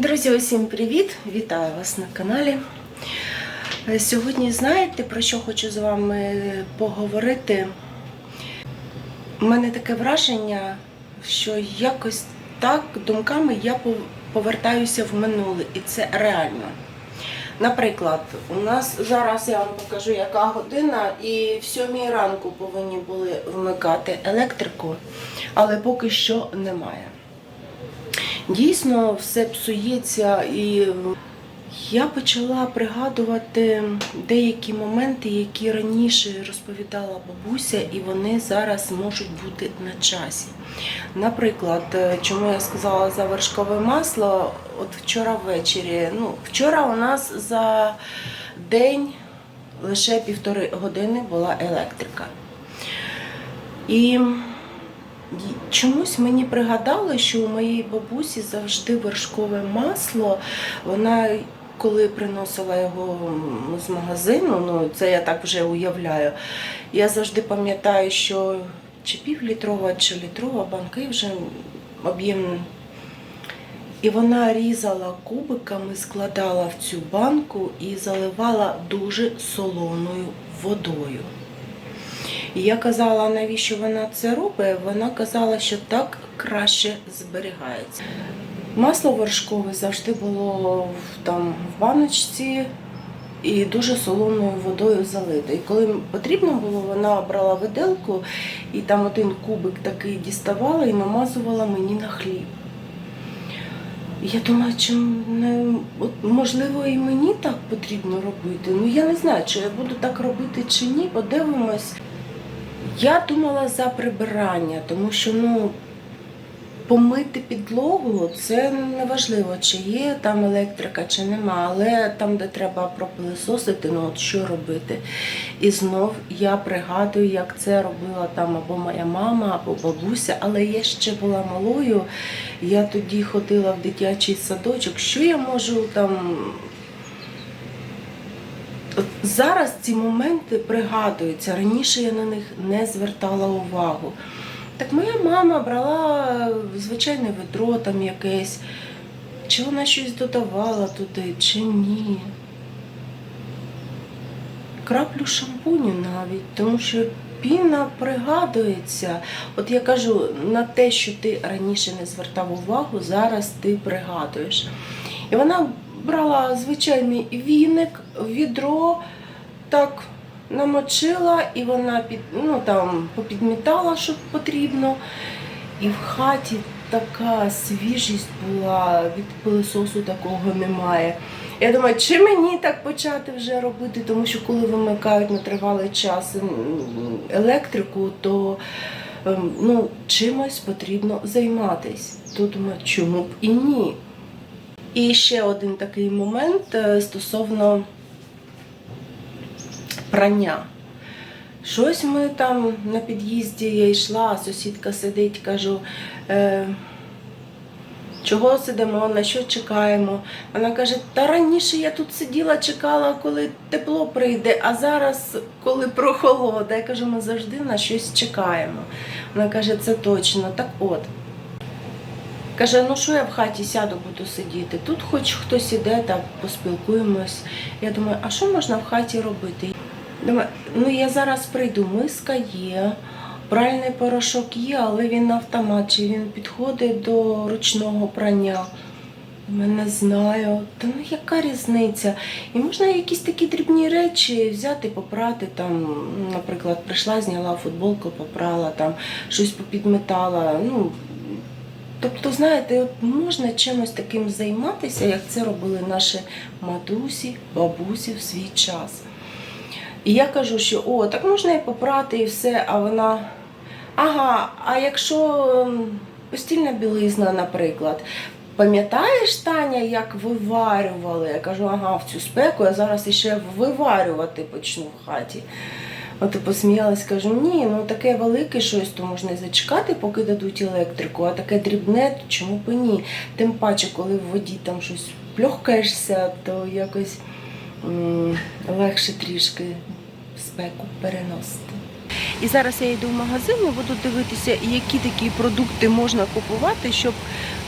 Друзі, усім привіт! Вітаю вас на каналі. Сьогодні знаєте, про що хочу з вами поговорити? У мене таке враження, що якось так думками я повертаюся в минуле, і це реально. Наприклад, у нас зараз я вам покажу, яка година, і в сьомій ранку повинні були вмикати електрику, але поки що немає. Дійсно, все псується, і я почала пригадувати деякі моменти, які раніше розповідала бабуся, і вони зараз можуть бути на часі. Наприклад, е, чому я сказала за вершкове масло, от вчора ввечері. Ну, вчора у нас за день лише півтори години була електрика. І Чомусь мені пригадали, що у моєї бабусі завжди вершкове масло. Вона коли приносила його з магазину, ну це я так вже уявляю. Я завжди пам'ятаю, що чи півлітрова, чи літрова банки вже об'єм. І вона різала кубиками, складала в цю банку і заливала дуже солоною водою. І я казала, навіщо вона це робить. Вона казала, що так краще зберігається. Масло вершкове завжди було там в баночці і дуже солоною водою залите. І коли потрібно було, вона брала виделку і там один кубик такий діставала і намазувала мені на хліб. Я думаю, чи не от, можливо і мені так потрібно робити. Ну я не знаю, чи я буду так робити чи ні. Подивимось. Я думала за прибирання, тому що ну, помити підлогу це не важливо, чи є там електрика, чи нема, але там, де треба пропилисосити, ну от що робити. І знов я пригадую, як це робила там або моя мама, або бабуся, але я ще була малою. Я тоді ходила в дитячий садочок. Що я можу там зараз ці моменти пригадуються. Раніше я на них не звертала увагу. Так моя мама брала звичайне ведро там якесь, чи вона щось додавала туди, чи ні. Краплю шампуню навіть, тому що піна пригадується. От я кажу, на те, що ти раніше не звертав увагу, зараз ти пригадуєш. І вона брала звичайний віник, відро, так намочила, і вона під, ну, там, попідмітала, що потрібно. І в хаті така свіжість була, від пилососу такого немає. Я думаю, чи мені так почати вже робити, тому що коли вимикають на тривалий час електрику, то ем, ну, чимось потрібно займатися. То думаю, чому б і ні. І ще один такий момент е, стосовно прання. Щось ми там на під'їзді я йшла, сусідка сидить, кажу, е, чого сидимо, на що чекаємо. Вона каже, та раніше я тут сиділа, чекала, коли тепло прийде, а зараз, коли прохолода. Я кажу, ми завжди на щось чекаємо. Вона каже, це точно. Так от. Каже, ну що я в хаті сяду, буду сидіти. Тут хоч хтось іде, так поспілкуємось. Я думаю, а що можна в хаті робити? Ну я зараз прийду, миска є, пральний порошок є, але він автомат, чи він підходить до ручного прання. Я не знаю. Та ну яка різниця? І можна якісь такі дрібні речі взяти, попрати там, наприклад, прийшла, зняла футболку, попрала, там щось попідметала. Ну, Тобто, знаєте, от можна чимось таким займатися, як це робили наші матусі, бабусі в свій час. І я кажу, що о, так можна і попрати, і все, а вона. Ага, а якщо ем, постільна білизна, наприклад, пам'ятаєш, Таня, як виварювали? Я кажу, ага, в цю спеку я зараз іще виварювати почну в хаті. От і посміялась, кажу, ні, ну таке велике щось, то можна і зачекати, поки дадуть електрику, а таке дрібне, то чому б ні? Тим паче, коли в воді там щось пльохкаєшся, то якось м, легше трішки спеку переносити. І зараз я йду в магазин і буду дивитися, які такі продукти можна купувати, щоб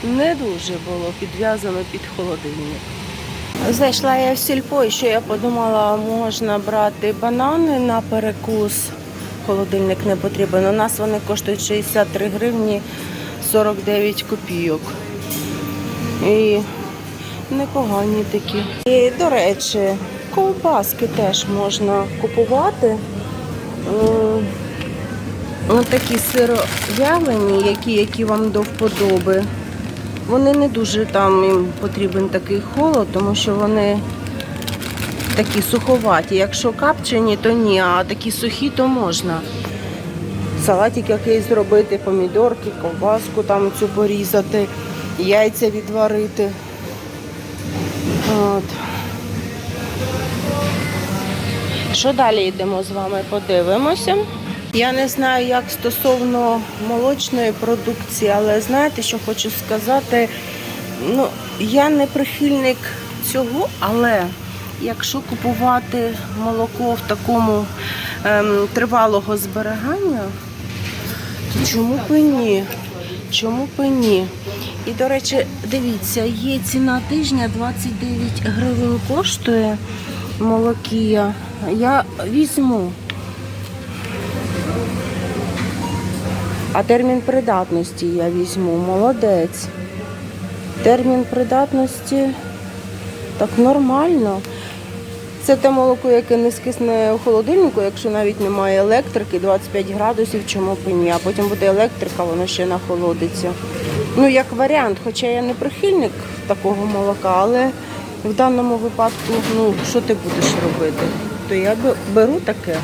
не дуже було підв'язано під холодильник. Зайшла я в сільпо, і що я подумала, можна брати банани на перекус. Холодильник не потрібен. У нас вони коштують 63 гривні 49 копійок. І непогані такі. І, до речі, ковбаски теж можна купувати. Ось такі сировялені, які, які вам до вподоби. Вони не дуже там їм потрібен такий холод, тому що вони такі суховаті. Якщо капчені, то ні, а такі сухі, то можна. Салатик якийсь зробити, помідорки, ковбаску там цю порізати, яйця відварити. От. Що далі йдемо з вами? Подивимося. Я не знаю, як стосовно молочної продукції, але знаєте, що хочу сказати? Ну, я не прихильник цього, але якщо купувати молоко в такому ем, тривалого зберігання, то чому б ні? Чому б ні? І, до речі, дивіться, є ціна тижня 29 гривень коштує молокія. Я візьму. А термін придатності я візьму. Молодець. Термін придатності так нормально. Це те молоко, яке не скисне у холодильнику, якщо навіть немає електрики, 25 градусів, чому б ні. А потім буде електрика, воно ще нахолодиться. Ну, як варіант, хоча я не прихильник такого молока, але в даному випадку, ну, що ти будеш робити? То я беру таке.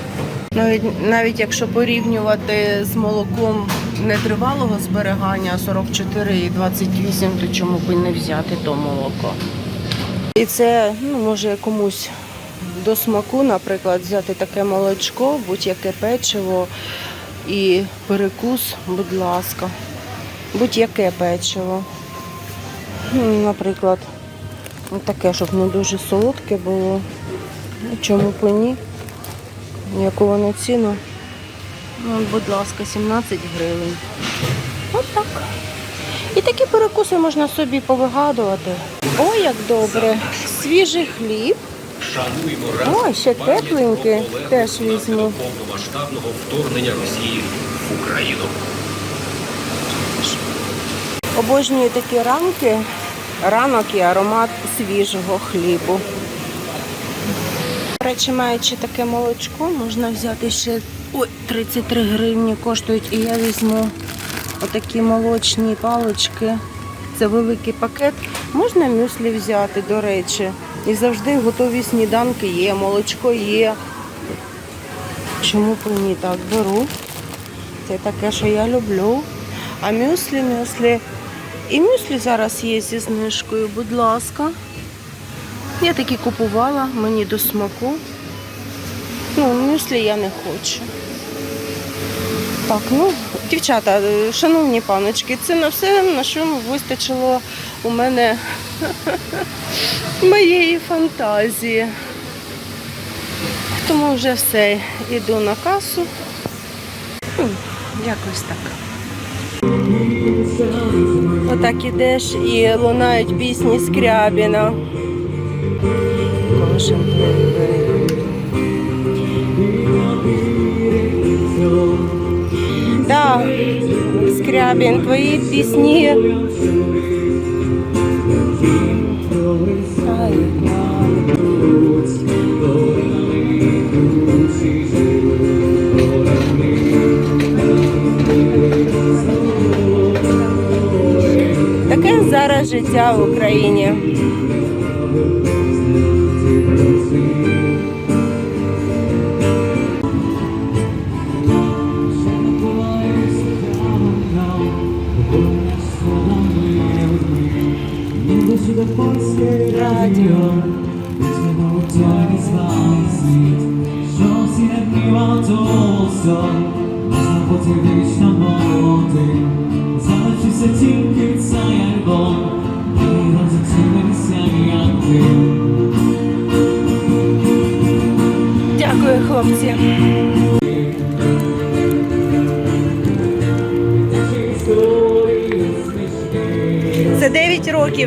Навіть, навіть якщо порівнювати з молоком нетривалого зберігання 44 і 28, то чому б не взяти то молоко? І це ну, може комусь до смаку, наприклад, взяти таке молочко, будь-яке печиво і перекус, будь ласка, будь-яке печиво. Ну, Наприклад, таке, щоб не дуже солодке було. Ну, Чому б і ні? Яку воно ціну? Ну, будь ласка, 17 гривень. От так. І такі перекуси можна собі повигадувати. Ой, як добре. Свіжий хліб. Ой, ще тепленьке. Теж візьму. повномасштабного вторгнення Росії в Україну. Обожнюю такі ранки, ранок і аромат свіжого хлібу. До речі, маючи таке молочко, можна взяти ще ой, 33 гривні коштують. І я візьму отакі молочні палички. Це великий пакет. Можна мюслі взяти, до речі. І завжди готові сніданки є, молочко є. Чому б ні так беру? Це таке, що я люблю. А мюслі, мюслі. І мюслі зараз є зі знижкою, будь ласка. Я такі купувала, мені до смаку. Ну, мюслі я не хочу. Так, ну, дівчата, шановні паночки, це на все, на що вистачило у мене моєї фантазії. Тому вже все, іду на касу. Якось так. Отак ідеш і лунають пісні Скрябіна. Да, Скрябін, твої пісні. Ай, життя в Україні.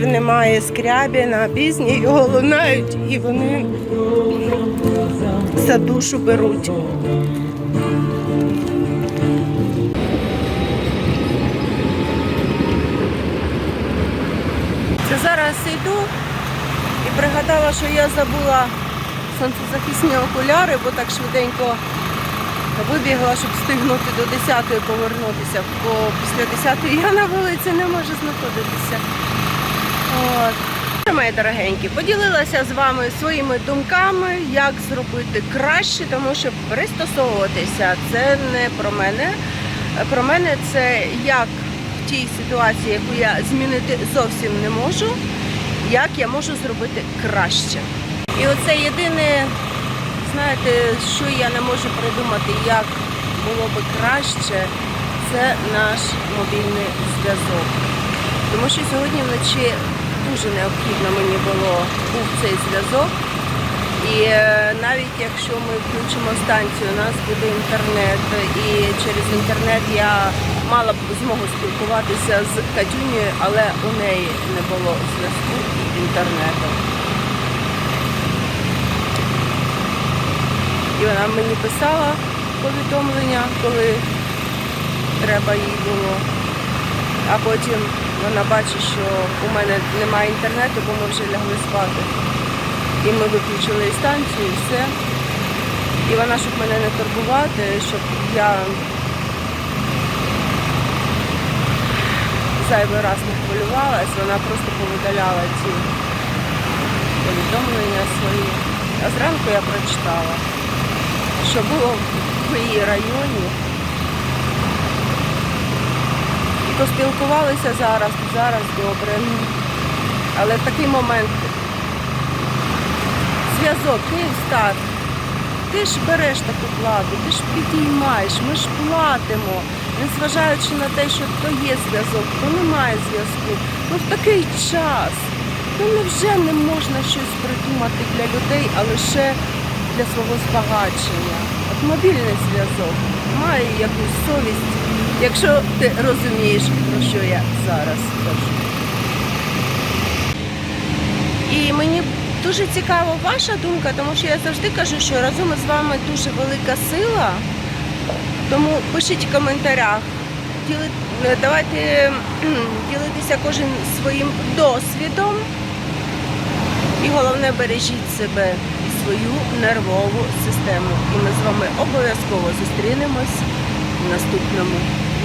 Немає скрябіна, пісні його лунають, і вони за душу беруть. Це зараз йду і пригадала, що я забула сонцезахисні окуляри, бо так швиденько вибігла, щоб встигнути до 10-ї повернутися, бо після 10-ї я на вулиці не можу знаходитися. От. Мої дорогенькі, поділилася з вами своїми думками, як зробити краще, тому що пристосовуватися це не про мене. Про мене це як в тій ситуації, яку я змінити зовсім не можу, як я можу зробити краще. І оце єдине, знаєте, що я не можу придумати, як було би краще, це наш мобільний зв'язок. Тому що сьогодні вночі дуже необхідно мені було був цей зв'язок. І е, навіть якщо ми включимо станцію, у нас буде інтернет, і через інтернет я мала б змогу спілкуватися з Катюнею, але у неї не було зв'язку і інтернету. І вона мені писала повідомлення, коли треба їй було. А потім вона бачить, що у мене немає інтернету, бо ми вже лягли спати. І ми виключили і станцію, і все. І вона, щоб мене не турбувати, щоб я зайвий раз не хвилювалась, вона просто повидаляла ці повідомлення свої. А зранку я прочитала, що було в її районі. І поспілкувалися зараз, зараз добре. Але в такий момент зв'язок, Київстар, ти ж береш таку плату, ти ж підіймаєш, ми ж платимо, незважаючи на те, що то є зв'язок, то немає зв'язку. Ну в такий час. Ну невже не можна щось придумати для людей, а лише для свого збагачення? От мобільний зв'язок має якусь совість, якщо ти розумієш, про що я зараз кажу. І мені дуже цікава ваша думка, тому що я завжди кажу, що разом з вами дуже велика сила. Тому пишіть в коментарях, давайте ділитися кожен своїм досвідом. І головне бережіть себе і свою нервову систему. І ми з вами обов'язково зустрінемось в наступному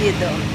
দিয়ে দাও